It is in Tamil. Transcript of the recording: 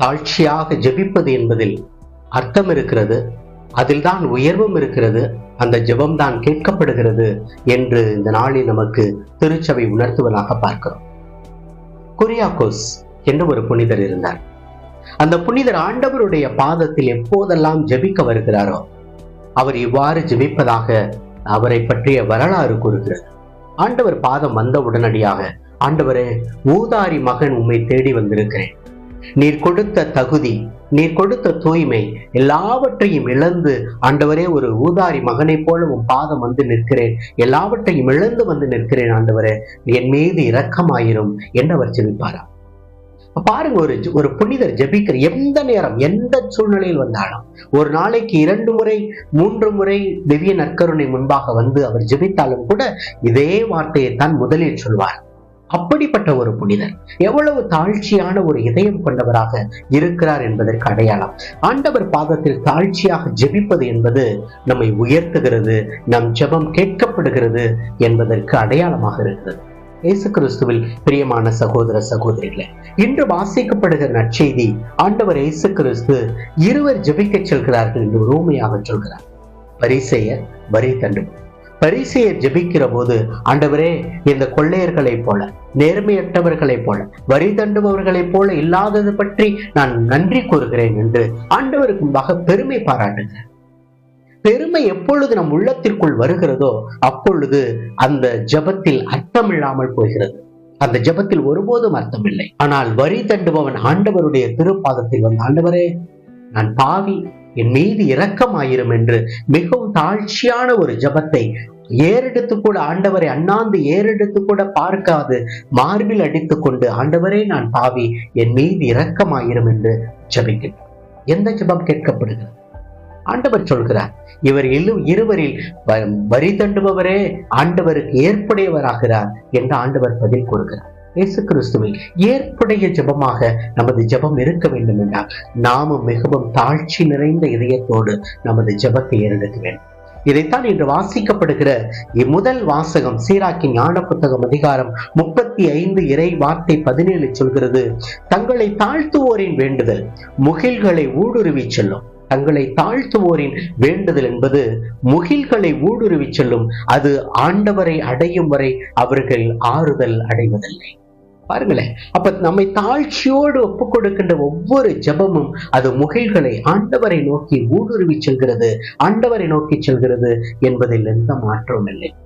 தாழ்ச்சியாக ஜெபிப்பது என்பதில் அர்த்தம் இருக்கிறது. அதில்தான் உயர்வும் இருக்கிறது. அந்த ஜெபம்தான் கேட்கப்படுகிறது என்று இந்த நாளில் நமக்கு திருச்சபை உணர்த்துவதாக பார்க்கிறோம். குரியாக்கோஸ் என்று ஒரு புனிதர் இருந்தார். அந்த புனிதர் ஆண்டவருடைய பாதத்தில் எப்போதெல்லாம் ஜெபிக்க வருகிறாரோ அவர் இவ்வாறு ஜெபிப்பதாக அவரை பற்றிய வரலாறு கூறுகிறது. ஆண்டவர் பாதம் வந்த உடனடியாக ஆண்டவரே ஊதாரி மகன் உம்மை தேடி வந்திருக்கிறேன். நீர் கொடுத்த தகுதி நீர் கொடுத்த தூய்மை எல்லாவற்றையும் இழந்து ஆண்டவரே ஒரு ஊதாரி மகனைப் போல உன் பாதம் வந்து நிற்கிறேன். எல்லாவற்றையும் இழந்து வந்து நிற்கிறேன் ஆண்டவரே. என் மீது இரக்கமாயிரும் என்று அவர் பாருங்க ஒரு ஒரு புனிதர் ஜெபிக்கிற எந்த நேரம் எந்த சூழ்நிலையில் வந்தாலும் ஒரு நாளைக்கு இரண்டு முறை மூன்று முறை திவ்ய நற்கருணை முன்பாக வந்து அவர் ஜெபித்தாலும் கூட இதே வார்த்தையை தான் முதலில் சொல்வார். அப்படிப்பட்ட ஒரு புனிதன் எவ்வளவு தாழ்ச்சியான ஒரு இதயம் கொண்டவராக இருக்கிறார் என்பதற்கு அடையாளம். ஆண்டவர் பாதத்தில் தாழ்ச்சியாக ஜெபிப்பது என்பது நம்மை உயர்த்துகிறது நம் ஜெபம் கேட்கப்படுகிறது என்பதற்கு அடையாளமாக இருக்கிறது. இயேசு கிறிஸ்துவில் பிரியமான சகோதர சகோதரிகளே இன்று வாசிக்கப்படுகிற நற்செய்தி ஆண்டவர் இயேசு கிறிஸ்து இருவர் ஜெபிக்கச் செல்கிறார்கள் என்று உண்மையாக சொல்கிறார். பரிசெயர் வரி தண்டுவோம் பரிசையை ஜெபிக்கிற போது ஆண்டவரே இந்த கொள்ளையர்களைப் போல நேர்மையற்றவர்களைப் போல வரி தண்டுபவர்களைப் போல இல்லாதது பற்றி நான் நன்றி கூறுகிறேன் என்று ஆண்டவருக்கு முன்பாக பெருமை பாராட்டுங்க பெருமை எப்பொழுது நம் உள்ளத்திற்குள் வருகிறதோ அப்பொழுது அந்த ஜபத்தில் அர்த்தம் இல்லாமல் போகிறது. அந்த ஜபத்தில் ஒருபோதும் அர்த்தமில்லை. ஆனால் வரி தண்டுபவன் ஆண்டவருடைய திருப்பாதத்தில் வந்த ஆண்டவரே நான் பாவி என் மீது இரக்கமாயிரும் என்று மிகவும் தாழ்ச்சியான ஒரு ஜபத்தை ஏறெடுத்து கூட ஆண்டவரை அண்ணாந்து ஏறெடுத்து கூட பார்க்காது. மார்பில் அடித்துக் கொண்டு ஆண்டவரே நான் பாவி என் மீது இரக்கமாயிரும் என்று ஜபிக்கின்றார் எந்த ஜபம் கேட்கப்படுகிறது? ஆண்டவர் சொல்கிறார் இவர் இரு இருவரில் வ- வரி தண்டுபவரே ஆண்டவருக்கு ஏற்புடையவராகிறார் என்று ஆண்டவர் பதில் கூறுகிறார். இயேசு கிறிஸ்துவை ஏற்புடைய ஜபமாக நமது ஜபம் இருக்க வேண்டும் என்றால் நாமும் மிகவும் தாழ்ச்சி நிறைந்த இதயத்தோடு நமது ஜபத்தை ஏறெடுக்க வேண்டும் இதைத்தான் இன்று வாசிக்கப்படுகிற இம்முதல் வாசகம் சீராக்கி ஞான புத்தகம் அதிகாரம் முப்பத்தி ஐந்து இறை வார்த்தை பதினேழு சொல்கிறது தங்களை தாழ்த்துவோரின் வேண்டுதல் முகில்களை ஊடுருவி செல்லும். தங்களை தாழ்த்துவோரின் வேண்டுதல் என்பது முகில்களை ஊடுருவி செல்லும் அது ஆண்டவரை அடையும் வரை அவர்கள் ஆறுதல் அடைவதில்லை. பாருங்களேன். அப்ப நம்மை தாழ்ச்சியோடு ஒப்பு கொடுக்கின்ற ஒவ்வொரு ஜெபமும் அது முகில்களை ஆண்டவரை நோக்கி ஊடுருவி செல்கிறது. ஆண்டவரை நோக்கி செல்கிறது என்பதில் எந்த மாற்றமும் இல்லை.